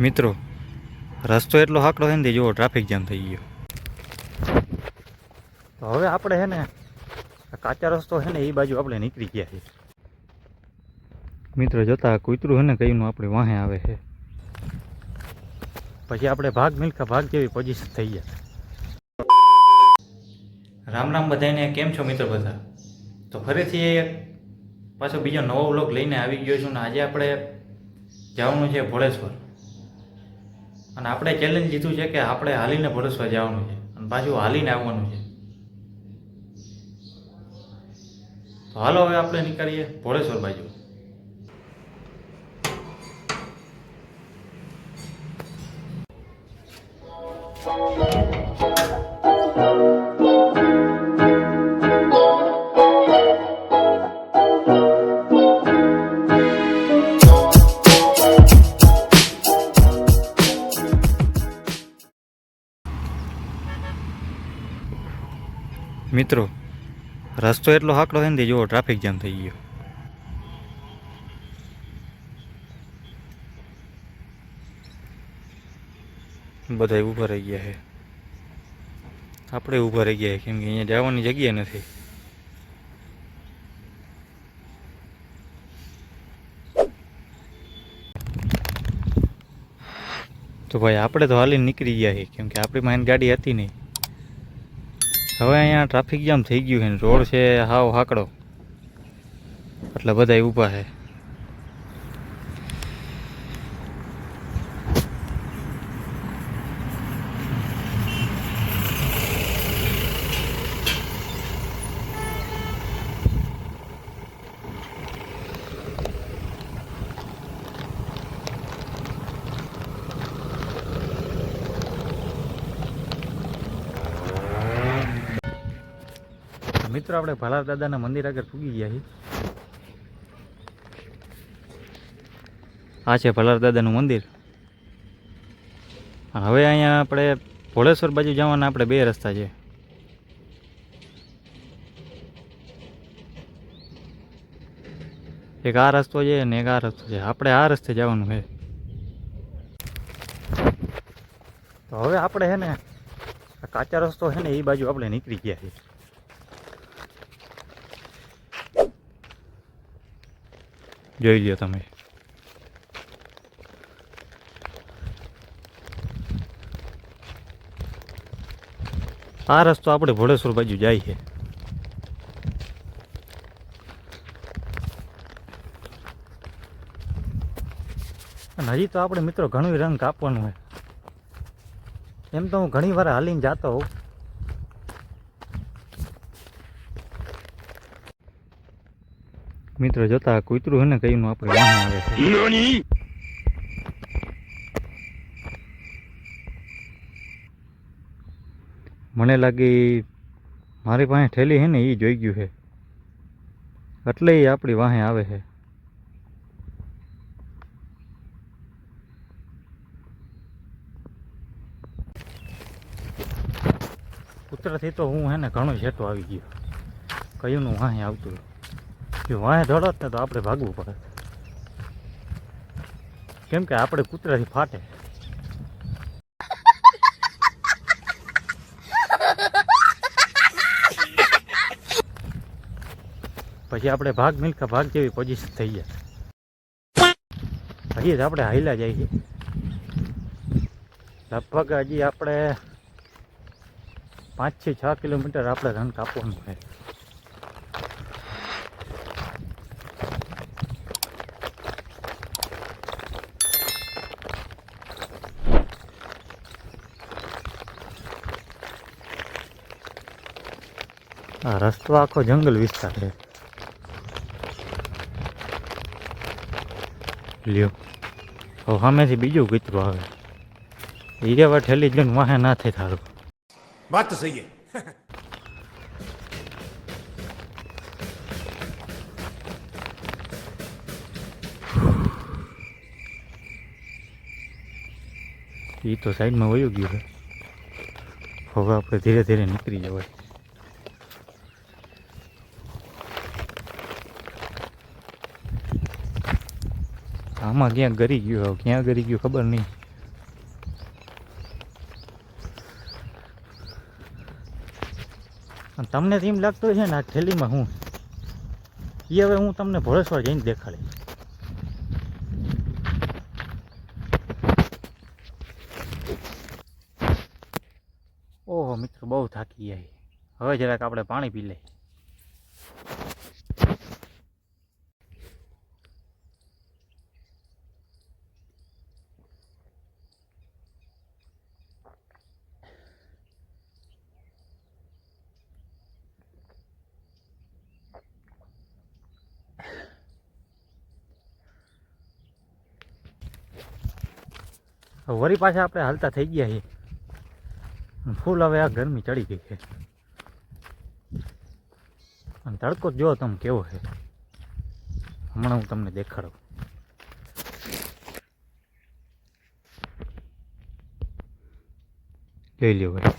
મિત્રો, રસ્તો એટલો હાકડો છે ને જુઓ ટ્રાફિક જામ થઈ ગયો. તો હવે આપણે છે ને કાચા રસ્તો છે ને એ બાજુ આપણે નીકળી ગયા છીએ. મિત્રો, જોતા કૂતરું છે ને કઈનું આપણે વાહે આવે છે. પછી આપણે ભાગ મિલકા ભાગ જેવી પોઝિશન થઈ ગયા. રામ રામ બધાને કેમ છો મિત્રો બધા? તો ફરીથી એક પાછો બીજો નવો વ્લોગ લઈને આવી ગયો છું ને આજે આપણે જવાનું છે ભોળેશ્વર. અને આપણે ચેલેન્જ લીધું છે કે આપણે હાલીને ભરોસવા જવાનું છે અને પાછું હાલીને આવવાનું છે. તો હાલો હવે આપણે નીકળીએ ભોળેશ્વર બાજુ. મિત્રો, રસ્તો એટલો હાકડો છે ને જુઓ ટ્રાફિક જામ થઈ ગયો. બધા ઊભા રહી ગયા છે. આપણે ઊભા રહી ગયા છે, કેમ કે અહીંયા જવાની જગ્યા નથી. તો ભાઈ, આપણે તો હાલીને નીકળી ગયા છે કેમ કે આપણી માઇન ગાડી હતી નહીં. હવે અહીંયા ટ્રાફિક જામ થઈ ગયું છે રોડ છે, હાવ હાકડો. એટલે બધા ઊભા છે. મિત્રો, આપણે ભાલાર દાદાના મંદિર આગળ પૂગી ગયા આ છે ભલાર દાદાનું મંદિર હવે અહીંયા આપણે ભોળેશ્વર બાજુ જવાના આપણે બે રસ્તા છે. એક આ રસ્તો છે અને એક આ રસ્તો છે. આપણે આ રસ્તે જવાનું છે. તો હવે આપણે છે ને કાચા રસ્તો છે ને એ બાજુ આપણે નીકળી ગયા છીએ. જોઈ લ્યો તમે. આ રસ્તો આપણે ભોળેશ્વર બાજુ જાય છે. અને હજી તો આપણે મિત્રો ઘણું રંગ કાપવાનું હોય. એમ તો હું ઘણી વાર હાલીને જતો હોઉં. મિત્રો જોતા કૂતરું છે ને કયું આપણે વાહન આવે છે. મને લાગી મારી પાસે ઠેલી છે ને એ જોઈ ગયું છે એટલે એ આપણી વાહે આવે છે કૂતરાથી તો હું હે ને ઘણો છેટો આવી ગયો. કયુંનું વાહે આવતું જો વાહે ધડત ને તો આપણે ભાગવું પડે. કેમ કે આપણે કૂતરાથી ફાટે. પછી આપણે ભાગ મિલકા ભાગ જેવી પોઝિશન થઈ જાય હજી જ આપણે હાઈલા છે. લગભગ હજી આપણે પાંચથી છ કિલોમીટર આપણે રન કાપવાનું છે. આ રસ્તો આખો જંગલ વિસ્તાર છે લ્યો હવે સામેથી બીજું કૂતરું આવે હીરે વાર ઠેલી જઈને વાહે ના થાય તારું વાત તો સહી એ તો સાઈડમાં વયું ગયું છે હવે આપણે ધીરે ધીરે નીકળી જવાય આમાં ક્યાં ગરી ગયું હવે ક્યાં ગરી ગયું ખબર નહીં. તમને એમ લાગતું છે ને આ થેલીમાં હું? એ હવે હું તમને ભોળસવાર જઈને દેખાડીશ. ઓહો, મિત્રો, બહુ થાકી જાય હવે જરાક આપણે પાણી પી લઈએ. હવે વળી પાછા આપણે હાલતા થઈ ગયા છીએ. ફૂલ હવે આ ગરમી ચડી ગઈ છે. અને તડકો જો તમે કેવો છે. હમણાં હું તમને દેખાડું. જોઈ લ્યો ભાઈ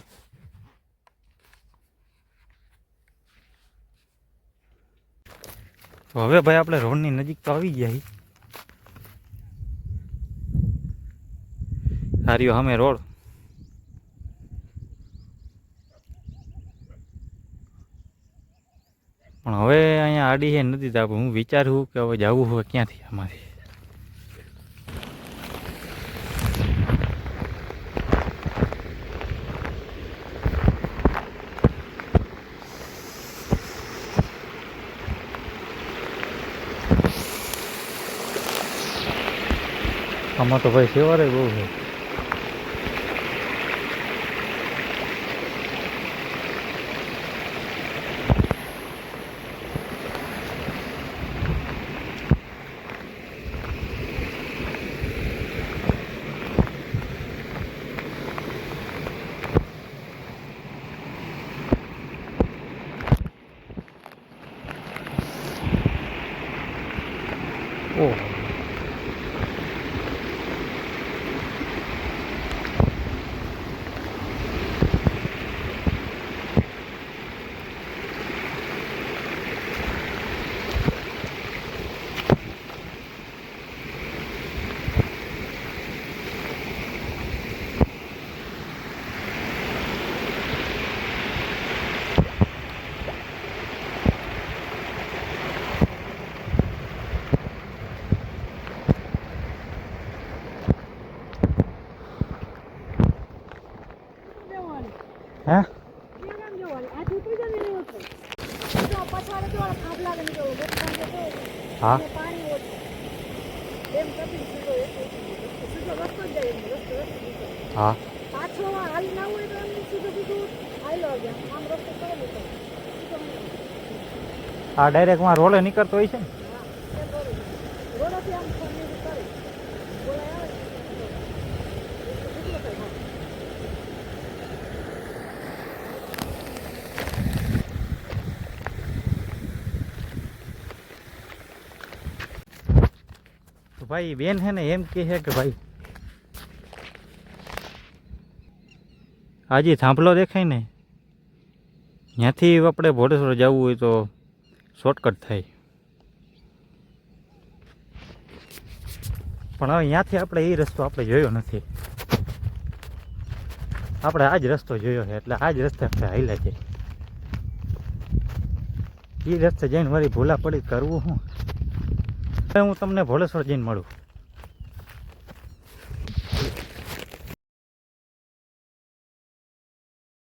તો હવે ભાઈ આપણે રોડની નજીક તો આવી ગયા છીએ. સારીઓ અમે રોડ. પણ હવે અહીંયા આડી છે નથી તો હું વિચારું કે હવે જવું હવે ક્યાંથી આમાંથી. આમાં તો ભાઈ સેવારે બહુ છે. ઓહ જવાનું. હે ક્યાં ગામ જવાનું? આ ચૂંટણી જ નહીં હોતું. જો પછાડે જો આ થાંભલા ને જો રસ્તામાં જો હા અને પાણી ઓછું. એમ કપી સીધો એક સીધો રસ્તો જ જાય એમ, રસ્તો રસ્તો સીધો. હા પાછો આ હાલી ના હોય તો એમ સીધું સીધું હાલ્યો જાય. આમ રસ્તો કરેલો છે. સીધો નહીં. આ ડાયરેક્ટમાં રોલે નીકળતો હોય છે ને હા, એ બરોબર. રોડેથી આમ ફરીને કરે. બોલાય આવે ને સીધો. સીધો થાય, હા. તો ભાઈ, બેન છે ને એમ કહે કે ભાઈ આજે થાંભલો દેખાય ને, ત્યાંથી આપણે ભોડેશ્વર જવું હોય તો શોર્ટકટ થાય. પણ હવે ત્યાંથી આપણે એ રસ્તો આપણે જોયો નથી. આપણે આ જ રસ્તો જોયો છે, એટલે આ જ રસ્તે આપણે હાલ્યા છે. એ રસ્તે જઈને વળી ભૂલા પડી કરવું હવે હું તમને ભોળેશ્વર જઈને મળું.